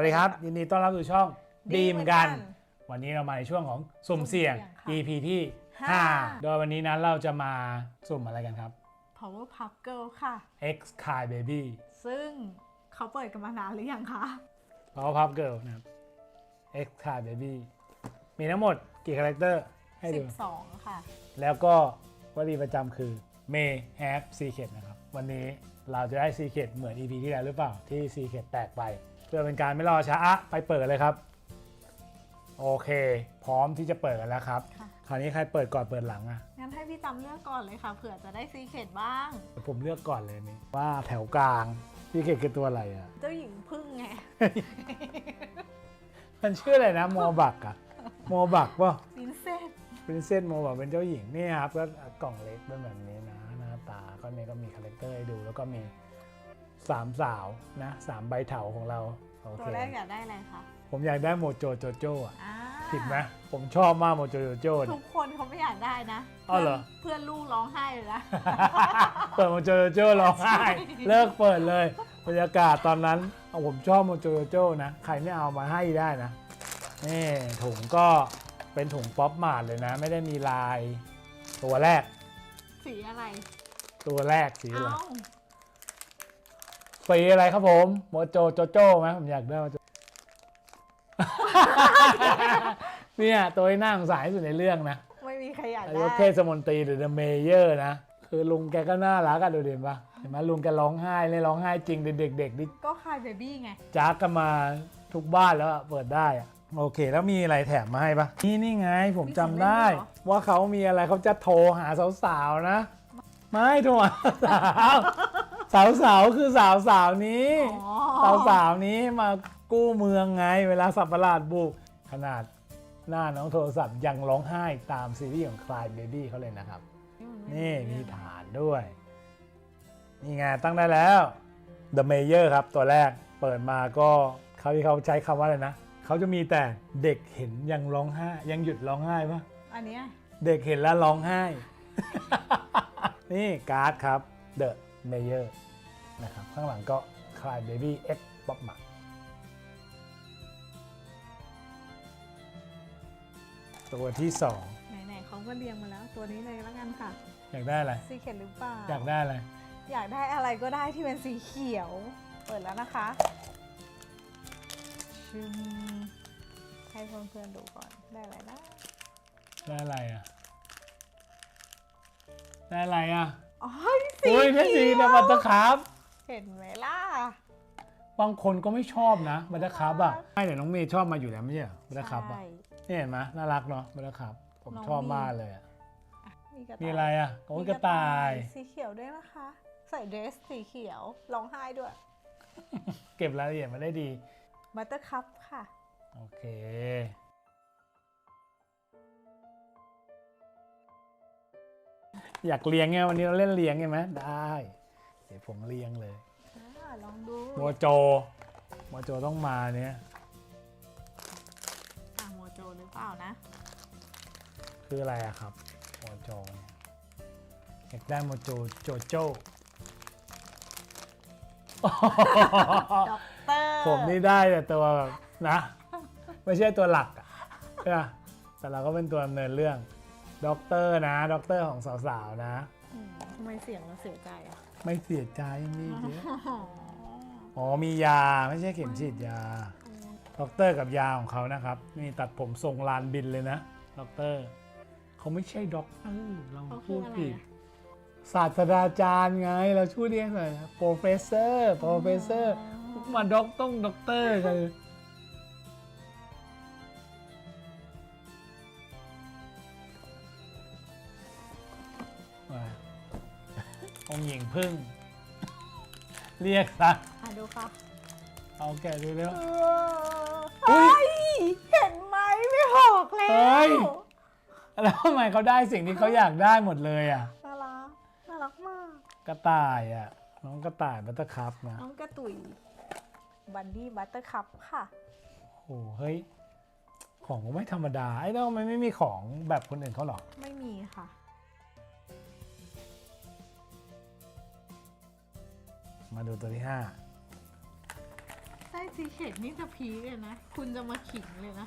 วัสดีครับ ยินดีต้อนรับสู่ช่องดีดีเหมมือนกักันนวันนี้เรามาในช่วงของสุ่มเสี่ยงสุ่มเสี่ยงค่ะ EP ที่ห้า5โดยวันนี้นั้นเราจะมาสุ่มอะไรกันครับ Power Puff Girl ค่ะ X Kai Baby ซึ่งเขาเปิดกันมานานหรือยังคะ Powerpuff Girl นะครับ X Kai Baby มีทั้งหมดกี่คาแรคเตอร์ให้ดู12 ค่ะ แล้วก็วลีประจำคือ May have secret นะครับ วันนี้เราจะได้ secret เหมือน EP ที่แล้วหรือเปล่าที่ secret แตกไป เพื่อเป็นการไม่รอช้าอะไปเปิดเลยครับ โอเค พร้อมที่จะเปิดกันแล้วครับ ค่ะ คราวนี้ใครเปิดก่อนเปิดหลังอะงั้นให้พี่จำเลือกก่อนเลยค่ะ เผื่อจะได้ซีเคดบ้าง ผมเลือกก่อนเลยนี่ว่าแถวกลาง secret คือตัวอะไรอะเจ้าหญิงพึ่งไง มันชื่ออะไรนะโมบักอะโมบักป่ะ วินเซนเป็นเซนโมบักเป็นเจ้าหญิงนี่ครับก็กล่องเล็กเป็นแบบนี้นะหน้าตาก็เนี่ยก็มีคาแรคเตอร์ให้ดูแล้วก็มี สามสาวนะสามใบเถาของเราโอตัเควแรกอยากได้อะไรคะผมอยากได้โมโจโจโจ้อะอ่าผิดไหมผมชอบมากโมโจโจโจ้ทุเนี่ยกคนเขาไม่อยากได้นะอ้าวเหรอ เพื่อนลูกร้องไห้เลยนะ เปิดโมโจโจโจ้ร้องไห้ เลิกเปิดเลยบรรยากาศตอนนั้นเอาผมชอบโมโจโจโจ้นะใครไม่เอามาให้ได้นะนี่ถุงก็เป็นถุงป๊อปมาร์ทเลยนะ ไม่ได้มีลาย ตัวแรกสีอะไรตัวแรกสีอะไรเอ้า สีอะไรครับผมโมโจโจโจ้ไหมผมอยากได้โมโจเนี่ยตัวที่น่าสงสารที่สุดในเรื่องนะไม่มีใครอยากนายได้กเทศมนตรีหรือเมเยอร์นะ คือลุงแกก็น่ารักอะดูเด่นปะเห็นไหมลุงแกร้องไห้เลยร้องไห้จริงเด็กๆนี่ก็คายเบบี้ไงจักกันมาทุกบ้านแล้วอะเปิดได้อะโอเค แล้วมีอะไรแถมมาให้ปะนี่นี่ไงผมจำได้ว่าเขามีอะไรเขาจะโทรหาสาวๆนะ ไม่โทรหาสาว สาวๆคือสาวสาวๆนี้อ๋อสาวสาวๆนี้มากู้เมืองไง เวลาสับประหลาดบุกขนาดหน้าน้องโทรศัพท์ยังร้องไห้ตามซีรีส์ของคลายเบบี้เขาเลยนะครับ นี่มีฐานด้วย นี่ไงตั้งได้แล้ว The Mayor ครับตัวแรกเปิดมาก็เขาที่เขาใช้คำว่าอะไรนะเขาจะมีแต่เด็กเห็นยังร้องไห้ยังหยุดร้องไห้ปะอันเนี้ยเด็กเห็นแล้วร้องไห้ นี่การ์ดครับ The Mayor นะครับข้างหลังก็ Cry Baby X Bob m a ตัวที่ไหนๆเขาก็เรียงมาแล้ว ตัวนี้เลยแล้วกันค่ะ2อยากได้อะไรซีเคดหรือเปล่าอยากได้อะไร อยากได้อะไรก็ได้ที่เป็นสีเขียว เปิดแล้วนะคะชิมให้เพื่อนๆดูก่อนได้อะไรนะได้อะไรอะ ได้อะไรอะ อ๋อสีโอ้ยได้สีเขียวนะบัตเตอร์คัพเห็นไหมล่ะ บางคนก็ไม่ชอบนะบัตเตอร์คัพอะไม่แต่น้องเมย์ชอบมาอยู่แล้วไม่ใช่เหรอบัตเตอร์คัพอะใช่นี่เห็นไหมน่ารักเนาะบัตเตอร์คัพผมน้องชอบมีมากเลยอะอะมีกระมีต่ายอะไรอะโอ้ยกระต่าย สีเขียวด้วยนะคะ ใส่เดรสสีเขียวร้องไห้ด้วยเก็บรายละเอียดมาได้ดี บัตเตอร์คัพค่ะ โอเค อยากเลี้ยงไงวันนี้เราเล่นเลี้ยงใช่ไหมได้ เดี๋ยวผมเลี้ยงเลยอ่าลองดูโมโจโมโจต้องมาเนี้ยอะโมโจหรือเปล่านะคืออะไรอะครับโมโจเนี่ยอยากได้โมโจโจโจ ด็อกเตอร์ผมนี่ได้แต่ตัวแบบนะ ไม่ใช่ตัวหลักอะใช่ปะแต่เราก็เป็นตัวดำเนินเรื่อง ด็อกเตอร์นะด็อกเตอร์ของสาวๆนะ อืมทำไมเสียงเราเสียใจอะไม่เสียใจมีเยอะอ๋อมียาไม่ใช่เข็มฉีดยาด็อกเตอร์กับยาของเขานะครับนี่ตัดผมทรงลานบินเลยนะด็อกเตอร์เขาไม่ใช่ด็อกเตอร์เราเขาคืพูอดอะไรผิดอะศาสตราจารย์ไงเราช่วยเรียกหน่อยโปรเฟสเซอร์โปรเฟสเซอร์มาด็อกต้องด็อกเตอร์กัน องค์หญิงพึ่ง เรียกซะอะดูค่ะเอาแกะดูเร็วเฮ้ยเห็นไหมไม่หอกแล้เฮ้วยแล้วทำไมเขาได้สิ่งที่เขาอยากได้หมดเลยอะ น่ารักน่ารักมาก กระต่ายอะ น้องกระต่ายบัตเตอร์คัพนะน้องกระตุยบันดี้บัตเตอร์คัพค่ะ โอ้โหเฮ้ย ของก็ไม่ธรรมดาไอ้แล้วทำไมไม่มีของแบบคนอื่นเขาหรอ ไม่มีค่ะ มาดูตัวที่ห้าแตได้ซีเค็ดนี่จะพีคเลยนะ คุณจะมาขิงเลยนะ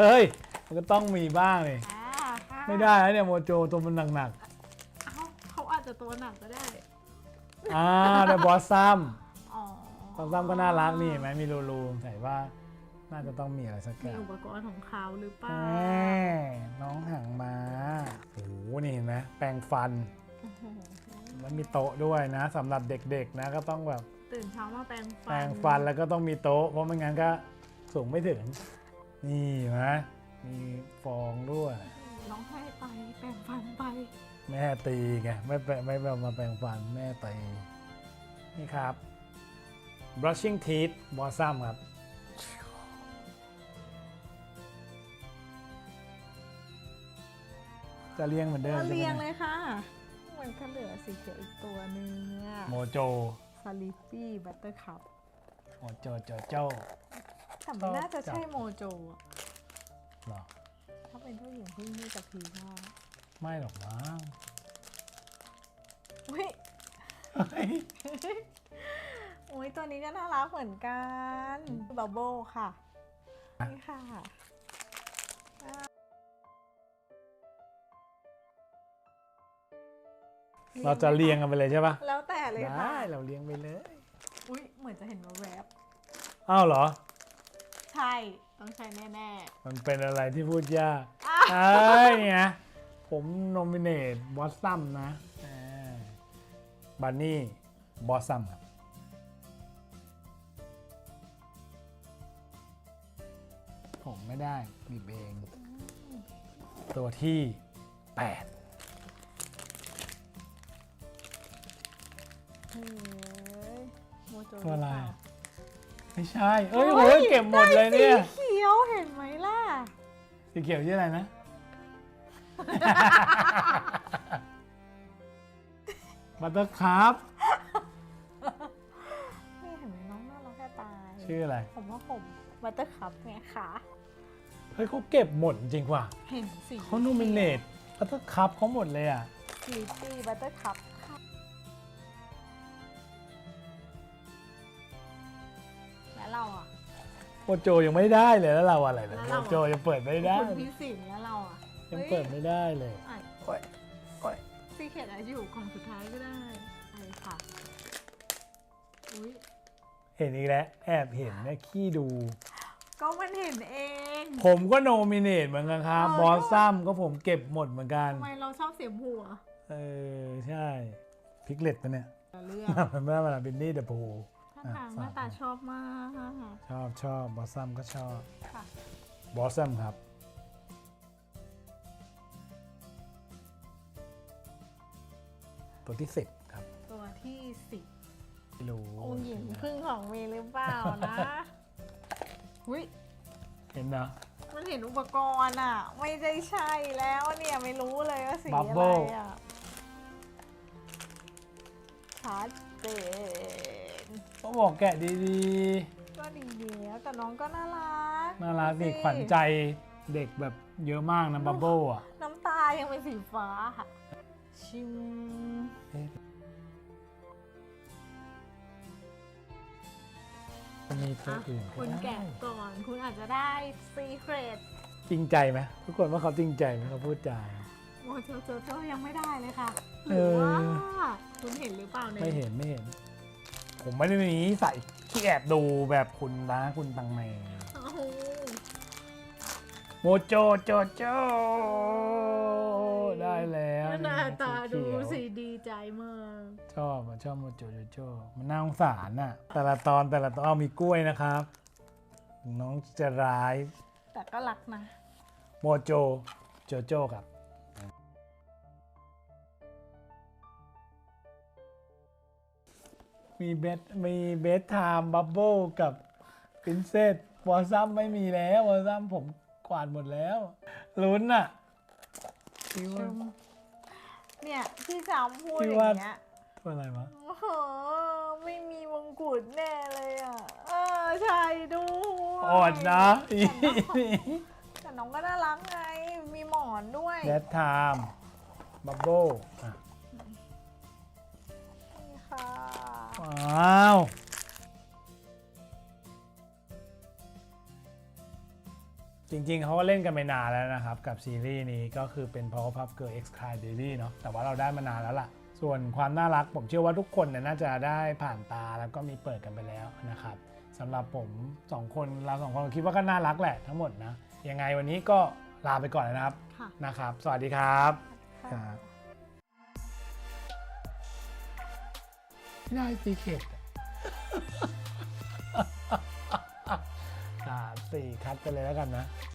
เฮ้ย มันก็ต้องมีบ้างเลยอ่าค่ะไม่ได้แล้วเนี่ยโมโจตัวมันหนักเอ้าเขาอาจจะตัวหนักก็ได้ ๆอ่าได้บอสซัมอ๋อบอสซัมก็น่ารักนี่เห็นไหมมีรูรูใส่ว่า น่าจะต้องมีอะไรสักอมีย่างอุปกรณ์ของเขาหรือเปแหล่ามน้องหังมาโอ้โหนี่เห็นไหมแปรงฟันโอ้โห แล้วมีโต๊ะด้วยนะสำหรับเด็กๆนะก็ต้องแบบตื่นเช้ามาแปรงฟันแปรงฟันแล้วก็ต้องมีโต๊ะ เพราะไม่งั้นก็สูงไม่ถึง นี่เห็นะมีฟองด้วยร้องไห้ไปแปรงฟันไป แม่ตีไงไม่แปะไม่แบบมาแปรงฟันแม่ตีนี่ครับ brushing teeth blossom ครับจะเลี้ยงเหมือนเดิมก็ใช่ไหมเรียงเนี่เลยยค่ะ มันก็เหลือสีเขียวอีกตัวหนึงอะโมโจสลิปปี้บัตเตอร์คัพโมโจโจโจแต่ไม่น่าจะใช่โมโจอะเหรอ ถ้าเป็นเจ้าหญิงที่นี่จะพีมากไม่หรอกมั้งอุ้ยเฮ้ยอุ้ยตัวนี้ก็น่ารักเหมือนกันบับเบิลค่ะ นี่ค่ะ เราจะเรียงกันไปเลยใช่ปะแล้วแต่เลยค่ะ ได้เราเรียงไปเลยอุ้ยเหมือนจะเห็นว่าแวบอ้าวเหรอ ใช่ ต้องใช้แน่มันเป็นอะไรที่พูดยากๆอะเอ้ยเนี่ยผมโนมิเนตบอสซัมนะบันนี่บอสซัมครับผมไม่ได้บีบเอง ตัวที่ 8 โมโจตัวอะไรหเปล่าไม่ใช่ เอ้ยโหเก็บหมดเลยเนี่ยสีเขียวเห็นไหมล่ะ สีเขียวชื่ออะไรนะ บัตเตอร์คัพนี่เห็นไหมน้องน่ารักแค่ตาย ชื่ออะไร ผมว่าผมบัตเตอร์คัพไงคะเฮ้ยเขาเก็บหมดจริงว่ะเห็นสีเขาโนมิเนตบัตเตอร์คัพเขาหมดเลยอะสลิปปี้บัตเตอร์คัพ แล้วเราอะ โมโจยังไม่ได้เลยแล้วเราอะไรเลยแล้วโมเรา โจยังเปิดไม่ได้ คุณพิสิทธิ์แล้วเราอะยังเปิดไม่ได้เลยอะโอ้ยโอ้ยซีเคทอาจจะอยู่กล่องสุดท้ายก็ได้ใช่ค่ะ อุ้ยเห็นอีกแล้วแอบเห็นนะขี้ดู ก็มันเห็นเองผมก็โนมิเนตเหมือนกันครับเออบอสซัมก็ผมเก็บหมดเหมือนกันทำไมเราชอบเสียงหัวเออใช่พิกเล็ตปะเนี่ยเรื่องมันไม่ได้มาบินนี่เดอะพู ท่าทางหน้าตาชอบมากชอบชอบบอสซัมก็ชอบ ค่ะบอสซัมครับ ตัวที่สิบครับตัวที่สิบไม่รู้องค์หญิงพึ่งของเมย์หรือเปล่านะอุ้ยเห็นนะมันเห็นอุปกรณ์อะ ไม่ได้ใช่แล้วเนี่ยไม่รู้เลยว่าสีอะไร Bubble อะชัดเจน ก็บอกแกะดีก็ดีแล้วแต่น้องก็น่ารักๆ น่ารักนี่ดูสิขวัญใจเด็กแบบเยอะมากนะบับเบิ้ลอะ น้ำตายังเป็นสีฟ้าค่ะชิมมีตัวอะอื่นก็คุณได้แกะก่อน คุณอาจจะได้ซีเครตจริงใจไหมทุกคนว่าเขาจริงใจไหมเขาพูดจา โมโจโจโจยังไม่ได้เลยค่ะหเอรืออว่าคุณเห็นหรือเปล่าเนี่ยไม่เห็นไม่เห็น ผมไม่ได้มีนิสัยที่แอบดูแบบคุณนะคุณตังเมโอ้โหโมโจโจโจ ได้แล้วหน้าตาดูเขียวสิดีใจมาก ชอบอะชอบโมโจโจโจ มันน่าสงสารน่ะ แต่ละตอนแต่ละตอนเอามีกล้วยนะครับ น้องจะร้าย แต่ก็รักนะ โมโจโจโจครับ มีเบสมีเบสไทม์บับเบิลกับปรินเซสวอลซัมไม่มีแล้ววอลซัมผมกวาดหมดแล้วลุ้นอะพี่ว่าเนี่ยพี่สามพูดพี่อย่าว่างเงี้ยตัวอะไรวะโอ้โหไม่มีมงกุฎแน่เลยอะ เออใช่ด้วยอดนะแต่น้องก็น่ารักไง มีหมอนด้วยเบสไทม์บับเบิล ริงๆ เขาก็เล่นกันไปนานแล้วนะครับ กับซีรีส์นี้ก็คือเป็น Powerpuff Girl X Cry Baby เนาะแต่ว่าเราได้มานานแล้วล่ะ ส่วนความน่ารักผมเชื่อว่าทุกคนเนี่ยน่าจะได้ผ่านตาแล้วก็มีเปิดกันไปแล้วนะครับสำหรับผมสองคนเราสองคนคิดว่าก็น่ารักแหละทั้งหมดนะ ยังไงวันนี้ก็ลาไปก่อนนะครับค่ะนะครับ สวัสดีครับค่ะไม่ได้ซีเค็ดสามสี่คัดไปเลยแล้วกันนะ